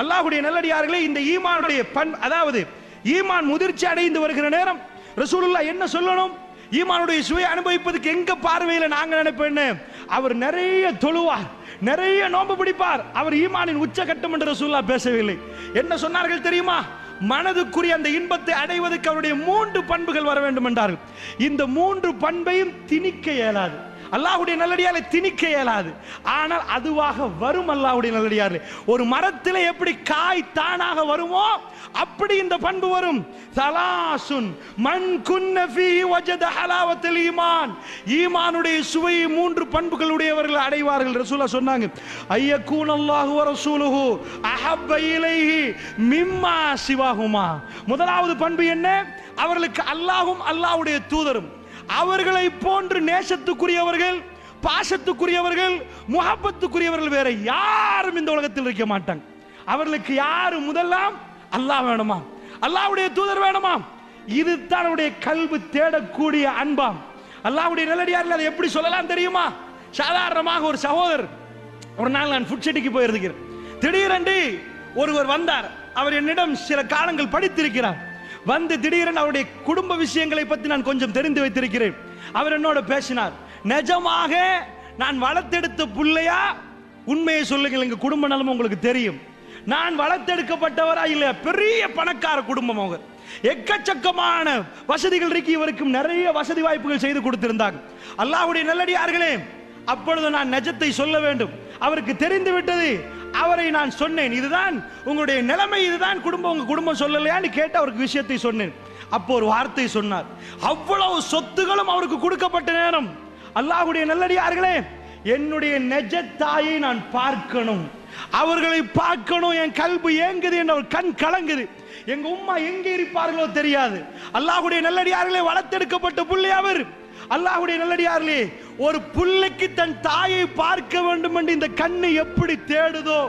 அல்லாஹுடைய நல்லடியார்களே இந்த ஈமானுடைய பண் அதாவது ஈமான் முதிர்ச்சி அடைந்து வருகிற நேரம் ரசூலுல்லா என்ன சொல்லணும்? ஈமானுடைய சுவை அனுபவிப்பதுக்கு எங்க பார்வையில் நாங்க நினைப்பேன்னு? அவர் நிறைய தொழுவார் நிறைய நோன்பு பிடிப்பார். அவர் ஈமானின் உச்சகட்டம் என்று ரசூல்லா பேசவில்லை. என்ன சொன்னார்கள் தெரியுமா? மனதுக்குரிய அந்த இன்பத்தை அடைவதற்கு அவருடைய மூன்று பண்புகள் வர வேண்டும் என்றார்கள். இந்த மூன்று பண்பையும் திணிக்க இயலாது. அல்லாஹுடைய நல்லடியால திணிக்க இயலாது. ஆனால் அதுவாக வரும் அல்லாஹுடைய நல்லடியார் ஒரு மரத்தில் எப்படி காய் தானாக வருமோ அப்படி இந்த பண்பு வரும். சலாசுன் மன் குன்னஃபி வஜத ஹலாவத்துல் ஈமான். ஈமானுடைய சுவையை மூன்று பண்புகளுடையவர்கள் அடைவார்கள். ரசூலா சொன்னாங்க ஐயக்கூன் அல்லாஹு வ ரசூலுஹு அஹப்ப இலைஹி மிம்மா சிவாகுமா முதலாவது பண்பு என்ன? அவர்களுக்கு அல்லாஹும் அல்லாஹ்வுடைய தூதரும். அவர்களை போன்று நேசத்துக்குரியவர்கள் பாசத்துக்குரியவர்கள் முகப்பத்துக்குரியவர்கள் வேற யாரும் இந்த உலகத்தில் இருக்க மாட்டாங்க. அவர்களுக்கு யாரு முதலாம்? அல்லாஹ் வேணுமா? அல்லாவுடைய தூதர் வேணுமா? இதுதான் அவருடைய கல்வி தேடக்கூடிய அன்பாம். அல்லாவுடைய நல்லடியார்கள் அதை எப்படி சொல்லலாம் தெரியுமா? சாதாரணமாக ஒரு சகோதரர் ஒரு நாள் நான் ஃபுட் சிட்டிக்கு போயிருக்கிறேன். திடீரென்று ஒருவர் வந்தார். அவர் என்னிடம் சில காலங்கள் படித்திருக்கிறார். வந்து திடீரென அவருடைய குடும்ப விஷயங்களை பற்றி நான் கொஞ்சம் தெரிந்து வைத்திருக்கிறேன். அவர் என்னோட பேசினார். நிஜமாக நான் வளர்த்தெடுத்த பிள்ளையா? உண்மையை சொல்லுங்கள் எங்க குடும்ப நலம் உங்களுக்கு தெரியும். நான் வளர்த்தெடுக்கப்பட்டவரா இல்ல பெரிய பணக்கார குடும்பம் அவங்க. எக்கச்சக்கமான வசதிகள் இருக்கு இவருக்கும் நிறைய வசதி வாய்ப்புகள் செய்து கொடுத்திருந்தாங்க. அல்லாஹுடைய நல்லடியார்களே அப்பொழுது நான் நிஜத்தை சொல்ல வேண்டும். அவருக்கு தெரிந்து விட்டது அவரை நான் சொன்னேன் இதுதான் உங்களுடைய நிலைமை இதுதான் குடும்பம் உங்க குடும்பம் சொல்லலையான்னு கேட்டு அவருக்கு விஷயத்தை சொன்னேன். அப்போ ஒரு வார்த்தை சொன்னார் அவ்வளவு சொத்துகளும் அவருக்கு கொடுக்கப்பட்ட நேரம். அல்லாஹுடைய நல்லடியார்களே என்னுடைய நெஜ தாயை நான் பார்க்கணும். அவர்களை பார்க்கணும் என் கல்வி ஏங்குது என் அவர் கண் கலங்குது. எங்க உம்மா எங்க இருப்பார்களோ தெரியாது. அல்லாஹுடைய நல்லடியார்களே வளர்த்தெடுக்கப்பட்ட புள்ளி அவர் அல்லாஹுடைய நல்லடியார்களே ஒரு புள்ளைக்கு தன் தாயை பார்க்க வேண்டும் என்று இந்த கண்ணு எப்படி தேடுதோ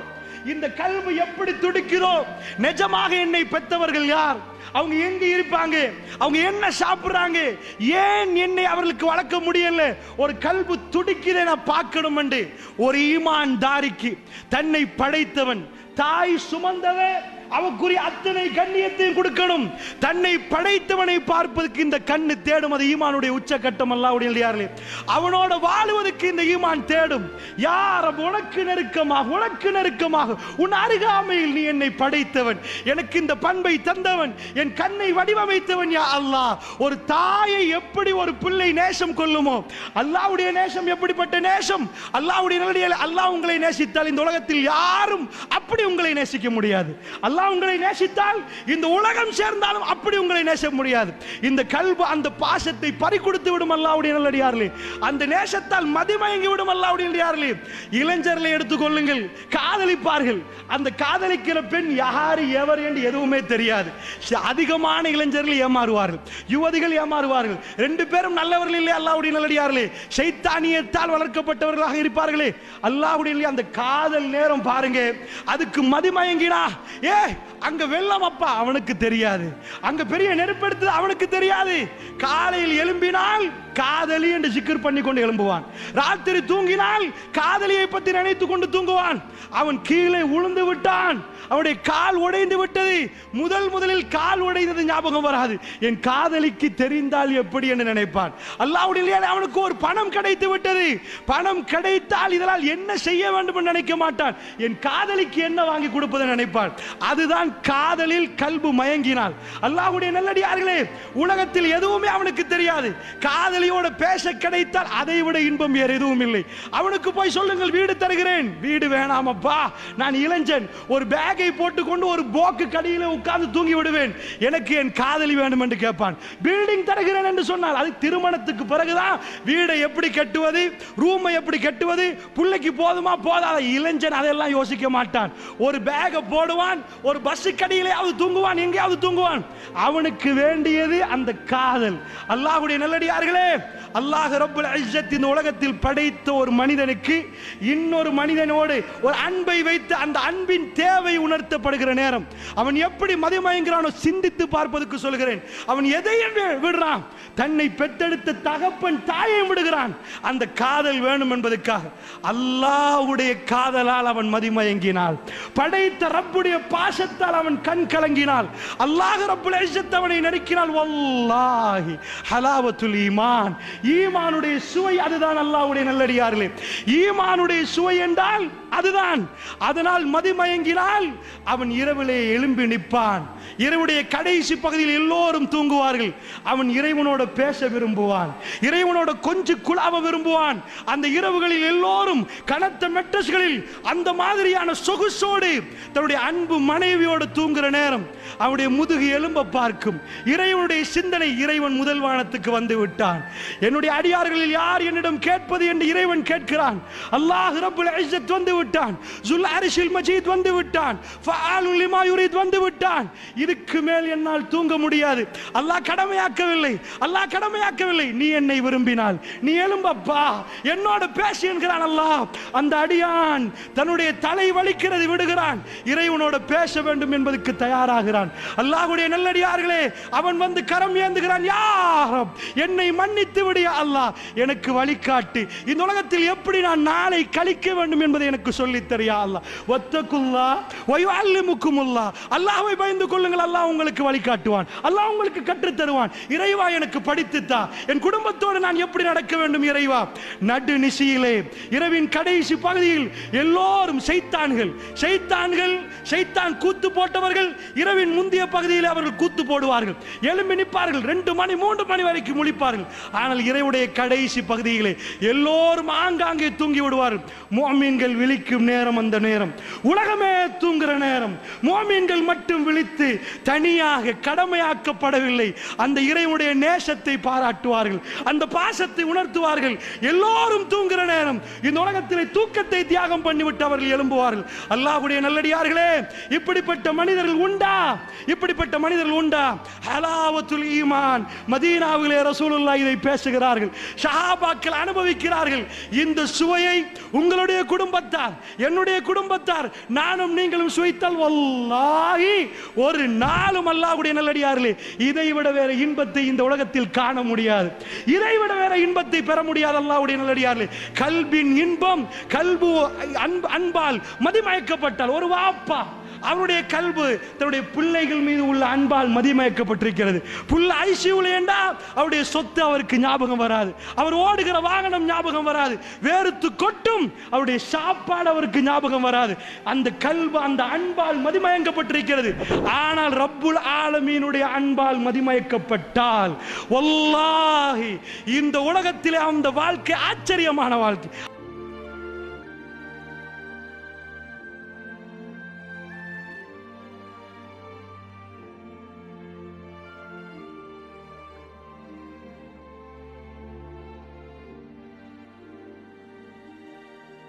இந்த கல்வி எப்படி துடிக்கிறோம் நிஜமாக என்னை பெற்றவர்கள் யார்? அவங்க எங்க இருப்பாங்க? அவங்க என்ன சாப்பிடுறாங்க? ஏன் என்னை அவர்களுக்கு வளர்க்க முடியல? ஒரு கல்பு துடிக்கிறே நான் பார்க்கணும் என்று ஒரு ஈமான் தாரிக்கு தன்னை படைத்தவன் தாய் சுமந்தவன் அவக்குரிய அத்தனை கண்ணியத்தையும் கொடுக்கணும். தன்னை படைத்தவனை பார்ப்பதற்கு இந்த கண்ணு தேடும். அது ஈமானுடைய உச்சக்கட்டம் அல்லாவுடைய இல்லையார்களே அவனோட வாழுவதற்கு இந்த ஈமான் தேடும். யார் உனக்கு நெருக்கமாக உனக்கு நெருக்கமாக உன் அருகாமையில் நீ என்னை படைத்தவன். எனக்கு இந்த பண்பை தந்தவன் என் கண்ணை வடிவமைத்தவன் யா அல்லாஹ். ஒரு தாயை எப்படி ஒரு பிள்ளை நேசம் கொள்ளுமோ அல்லாஹ்வுடைய நேசம் எப்படிப்பட்ட நேசம்? அல்லாஹ்வுடைய நல்லடியால் அல்லாஹ் உங்களை நேசித்தால் இந்த உலகத்தில் யாரும் அப்படி உங்களை நேசிக்க முடியாது. அல்லாஹ் உங்களை நேசித்தால் இந்த உலகம் சேர்ந்தாலும் அப்படி உங்களை நேசிக்க முடியாது. இந்த கல்வ அந்த பாசத்தை பறி கொடுத்து விடும் அல்லாஹ்வுடைய நல்லடியார்களே. அந்த நேசத்தால் மதிமயங்கி விடும் அல்லாஹ்வுடைய நல்லடியார்களே. இளைஞர்களை எடுத்துக்கொள்ளுங்கள் காதலிப்பார்கள். அந்த காதலிக்கிற பெண் யாரு எவர் என்று எதுவுமே தெரியாது. அதிகமான இளைஞர்கள் ஏமாறுவார்கள். யுவதிகள் ஏமாறுவார்கள். ரெண்டு பேரும் நல்லவர்கள் இல்லை அல்லாஹ்வுடைய நல்லடியார்களே. சைத்தானியத்தால் வளர்க்கப்பட்டவர்களாக இருப்பார்களே. அல்லாஹ்வுடைய அந்த காதல் நேரம் பாருங்க. அதுக்கு மதிமயங்கினா ஏ அங்க வெள்ளம் அப்பா அவனுக்கு தெரியாது. அங்க பெரிய நெருப்பெடுத்தது அவனுக்கு தெரியாது. காலையில் எழும்பினால் காதலி என்று சிக்கர் பண்ணி கொண்டு எழும்புவான். ராத்திரி தூங்கினால் காதலியை பற்றி நினைத்து கொண்டு தூங்குவான். அவன் கீழே உளுந்து விட்டான். அவனுடைய கால் உடைந்து விட்டது. முதல் முதலில் கால் உடைந்தது ஞாபகம் வராது. என் காதலிக்கு தெரிந்தால் எப்படி என்று நினைப்பான். அல்லாவுடைய இல்லையா அவனுக்கு ஒரு பணம் கிடைத்து விட்டது. பணம் கிடைத்தால் இதனால் என்ன செய்ய வேண்டும் என்று நினைக்க மாட்டான். என் காதலிக்கு என்ன வாங்கி கொடுப்பதை நினைப்பான் அது அதுதான் காதலில் கல்பு மயங்கினாள் அல்லாஹுடைய நல்லடியார்களே உலகத்தில் எதுவுமே அவனுக்கு தெரியாது. காதலியோட பேச கிடைத்தால் அதை விட இன்பம் வேறு எதுவும் இல்லை. அவனுக்கு போய் சொல்லுங்கள் வீடு தருகிறேன். வீடு வேணாமப்பா நான் இளைஞன். ஒரு பேக்கை போட்டுக்கொண்டு ஒரு போக்கு கடியில உட்கார்ந்து தூங்கி விடுவேன். எனக்கு என் காதலி வேண்டும் என்று கேட்பான். பில்டிங் தருகிறேன் என்று சொன்னால் அது திருமணத்துக்கு பிறகுதான் வீடை எப்படி கட்டுவது ரூமை எப்படி கட்டுவது பிள்ளைக்கு போதுமா போதாத? இளைஞன் அதெல்லாம் யோசிக்க மாட்டான். ஒரு பேக்கை போடுவான் ஒரு பஸ் கடையிலேயாவது தூங்குவான் எங்கேயாவது தூங்குவான். அவனுக்கு வேண்டியது அந்த காதல். அல்லாஹ்வுடைய நல்லடியார்களே அல்லாஹ் ரப்பல் இஸ்ஸத் இந்த உலகத்தில் படைத்த ஒரு மனிதனுக்கு இன்னொரு மனிதனோடு ஒரு அன்பை வைத்து அந்த அன்பின் தேவை உணர்த்தப்படுகிற நேரம். அவன் எப்படி மதிமயங்கிறானோ சிந்தித்து பார்ப்பதற்கு சொல்கிறேன். அவன் எதையும் விடுறான்? தன்னை பெற்றெடுத்த தகப்பன் தாயை விடுகிறான். அந்த காதல் வேணும் என்பதற்காக. அல்லாஹ்வுடைய காதலால் அவன் மதிமயங்கினாள். படைத்த ரப்புடைய பாசத்தால் அவன் கண் கலங்கினாள். அல்லாஹ் ரப்புல் இஸ்ஸத் அவனை நெருக்கினால் வல்லாஹி ஹலாவத்துல் ஈமான். ஈமானுடைய சுவை அதுதான் அல்லாஹ்வுடைய நல்லடியார்களே. ஈமானுடைய சுவை என்றால் அதுதான். அதனால் மதிமயங்கினால் அவன் இரவிலே எழும்பி நிற்பான். இரவுடைய கடைசி பகுதியில் எல்லோரும் தூங்குவார்கள். அவன் இறைவனோட பேச விரும்புவான். இறைவனோட கொஞ்சு குழாவ விரும்புவான். அந்த இரவுகளில் எல்லோரும் கனத்த மெட்டஸ்களில் அந்த மாதிரியான சொகுசோடு தன்னுடைய அன்பு மனைவியோடு தூங்குற நேரம் அவனுடைய முதுகு எலும்ப பார்க்கும். இறைவனுடைய சிந்தனை இறைவன் முதல் வானத்துக்கு வந்து விட்டான். என்னுடைய அடியார்களில் யார் என்னிடம் கேட்பது என்று இறைவன் கேட்கிறான். அல்லாஹ் ரப்புல் வந்து விட்டான் ஜுல் அரிஷில் மஜீத் வந்து விட்டான் லிமா யுரீத் வந்து விட்டான் இதுக்கு மேல் என்னால் தூங்க முடியாது. அல்லாஹ் கடமையாக்கவில்லை. அல்லாஹ் கடமையாக்கவில்லை. நீ என்னை விரும்பினால். நீ எழும்பப்பா. என்னோட பேசி என்கிறான் அல்லாஹ். அந்த அடியான் தன்னுடைய தலை வலிக்கிறது விடுகிறான். இறைவனோட பேச வேண்டும் என்பதற்கு தயாராகிறான். அல்லாஹுடைய நல்லடியார்களே அவன் வந்து கரம் ஏந்துகிறான். யாரம் என்னை மன்னித்து விடிய அல்லாஹ். எனக்கு வழிகாட்டு. இந்த உலகத்தில் எப்படி நான் நாளை கழிக்க வேண்டும் என்பதை எனக்கு எங்களுக்கு சொல்லி தெரியா அல்லா ஒத்தக்குல்லா ஒய் அல்லி முக்குமுல்லா அல்லாவை பயந்து கொள்ளுங்கள் அல்லாஹ் உங்களுக்கு வழிகாட்டுவான். அல்லாஹ் உங்களுக்கு கற்றுத் தருவான் இறைவா எனக்கு படித்துத்தா. என் குடும்பத்தோடு நான் எப்படி நடக்க வேண்டும் இறைவா? நடு நிசியிலே இரவின் கடைசி பகுதியில் எல்லோரும் செய்தான்கள் செய்தான்கள் செய்தான் கூத்து போட்டவர்கள் இரவின் முந்தைய பகுதியில் அவர்கள் கூத்து போடுவார்கள். எழும்பி நிற்பார்கள். ரெண்டு மணி மூன்று மணி வரைக்கும் முழிப்பார்கள். ஆனால் இறைவுடைய கடைசி பகுதியிலே எல்லோரும் ஆங்காங்கே தூங்கி விடுவார்கள். மோமீன்கள் விழி விழிக்கும் நேரம் அந்த நேரம். உலகமே தூங்குற நேரம். மோமீன்கள் மட்டும் விழித்து தனியாக கடமையாக்கப்படவில்லை. அந்த இறைவனுடைய நேசத்தை பாராட்டுவார்கள். அந்த பாசத்தை உணர்த்துவார்கள். எல்லோரும் தூங்குற நேரம். இந்த உலகத்திலே தூக்கத்தை தியாகம் பண்ணிவிட்டு அவர்கள் எழும்புவார்கள். அல்லாஹுடைய நல்லடியார்களே இப்படிப்பட்ட மனிதர்கள் உண்டா? இப்படிப்பட்ட மனிதர்கள் உண்டா? ஹலாவத்துல் ஈமான். மதீனாவிலே ரசூலுல்லா இதை பேசுகிறார்கள். ஷஹாபாக்கள் அனுபவிக்கிறார்கள். இந்த சுவையை உங்களுடைய குடும்பத்தார் என்னுடைய குடும்பத்தார் நானும் நீங்களும் சுவைத்தால் வல்லாகி ஒரு நாளும் அல்லாவுடைய நல்லடியார்களே இதை விட வேற இன்பத்தை இந்த உலகத்தில் காண முடியாது. இதை விட வேற இன்பத்தை பெற முடியாது அல்லாவுடைய நல்லடியார்களே. கல்பின் இன்பம் கல்பு அன்பு அன்பால் மதிமயக்கப்பட்டால் ஒரு வாப்பா அவருடைய கல்பு தன்னுடைய பிள்ளைகள் மீது உள்ள அன்பால் மதிமயக்கப்பட்டிருக்கிறது. புல் ஐசியூல ஏண்டா அவருடைய சொத்து அவருக்கு ஞாபகம் வராது. அவர் ஓடுகிற வாகனம் ஞாபகம் வராது. வேறுத்து கொட்டும் அவருடைய சாப்பாடு அவருக்கு ஞாபகம் வராது. அந்த கல்பு அந்த அன்பால் மதிமயங்கப்பட்டிருக்கிறது. ஆனால் ரப்புல் ஆலமீனுடைய அன்பால் மதிமயக்கப்பட்டால் வல்லாஹி இந்த உலகத்திலே அந்த வாழ்க்கை ஆச்சரியமான வாழ்க்கை.